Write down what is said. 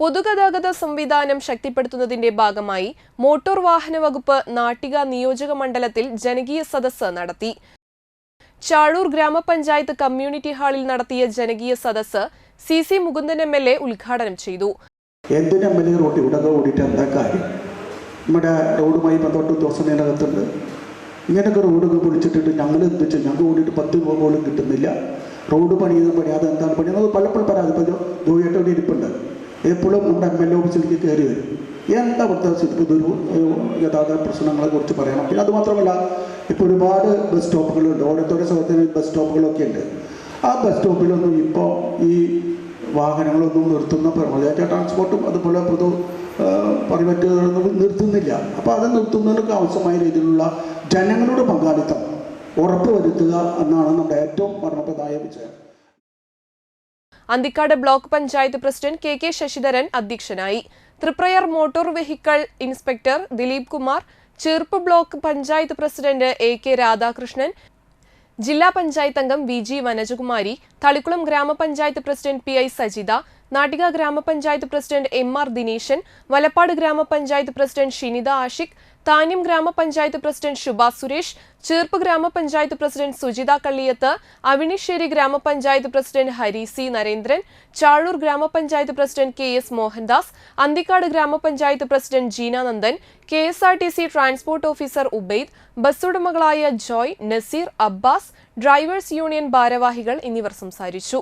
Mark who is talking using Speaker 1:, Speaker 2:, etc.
Speaker 1: പൊതുഗതാഗത സംവിധാനം ശക്തിപ്പെടുത്തുന്നതിന്റെ ഭാഗമായി മോട്ടോർ വാഹന വകുപ്പ് നാട്ടിക നിയോജക മണ്ഡലത്തിൽ ജനകീയ സദസ്സ് നടത്തി ചാഴൂർ ഗ്രാമപഞ്ചായത്ത് കമ്മ്യൂണിറ്റി ഹാളിൽ നടത്തിയ ജനകീയ സദസ്സ് C C Mukundan M L A ഉദ്ഘാടനം ചെയ്തു
Speaker 2: റോഡ് എന്താ കാര്യം നമ്മുടെ റോഡുമായി ബന്ധപ്പെട്ട് ഉദ്യോഗസ്ഥനകത്തുണ്ട് ഇങ്ങനെയൊക്കെ റോഡൊക്കെ പൊളിച്ചിട്ടിട്ട് ഞങ്ങൾ എന്ത് വെച്ചാൽ ഞങ്ങൾക്ക് ഓടിയിട്ട് പത്ത് രൂപ പോലും കിട്ടുന്നില്ല റോഡ് പണിയുന്ന പണി അത് എന്താണ് പണി അത് പലപ്പോഴും പരാതി ഇപ്പോൾ ജോയിട്ടോടെ എപ്പോഴും നമ്മുടെ എം എൽ എ ഓഫീസിലേക്ക് കയറി വരും. എന്താ ഇവിടുത്തെ സ്ഥിതി ഇതൊരു ഗതാഗത പ്രശ്നങ്ങളെ കുറിച്ച് പറയണം പിന്നെ അതുമാത്രമല്ല ഇപ്പോൾ ഒരുപാട് ബസ് സ്റ്റോപ്പുകളുണ്ട് ഓരോരുത്തരുടെ സ്ഥലത്തിന് ബസ് സ്റ്റോപ്പുകളൊക്കെ ഉണ്ട്. ആ ബസ് സ്റ്റോപ്പിലൊന്നും ഇപ്പോൾ ഈ വാഹനങ്ങളൊന്നും നിർത്തുന്ന പ്രമുഖ ട്രാൻസ്പോർട്ടും അതുപോലെ പൊതു പരിമറ്റുകളൊന്നും നിർത്തുന്നില്ല. അപ്പോൾ അത് നിർത്തുന്നതിനൊക്കെ ആവശ്യമായ രീതിയിലുള്ള ജനങ്ങളുടെ പങ്കാളിത്തം ഉറപ്പുവരുത്തുക എന്നാണ് നമ്മുടെ ഏറ്റവും മർമ്മപ്രദായ വിജയം.
Speaker 1: Anthikad block panchayat president K K Sasidharan അധ്യക്ഷനായി. Thriprayar motor vehicle inspector Dileep Kumar Cherpu block panchayat president A K Radhakrishnan ജില്ലാ പഞ്ചായത്ത് അംഗം വി ജി വനജകുമാരി തളിക്കുളം ഗ്രാമപഞ്ചായത്ത് president P I Sajitha Nattika ഗ്രാമപഞ്ചായത്ത് president M R Dineshan Valappad ഗ്രാമപഞ്ചായത്ത് president Shinitha Ashiq Thanyam ഗ്രാമപഞ്ചായത്ത് president ശുഭ സുരേഷ് ചേർപ്പ് ഗ്രാമപഞ്ചായത്ത് president Sujitha Kalliyath Avinissery ഗ്രാമപഞ്ചായത്ത് president Hari C Narendran Chazhur ഗ്രാമപഞ്ചായത്ത് president K S Mohandas Anthikad ഗ്രാമപഞ്ചായത്ത് president Jeena Nandan K S R T C transport officer Ubaid ബസ്സുടമകളായ Joy Naseer Abbas drivers union ഭാരവാഹികൾ എന്നിവർ സംസാരിച്ചു.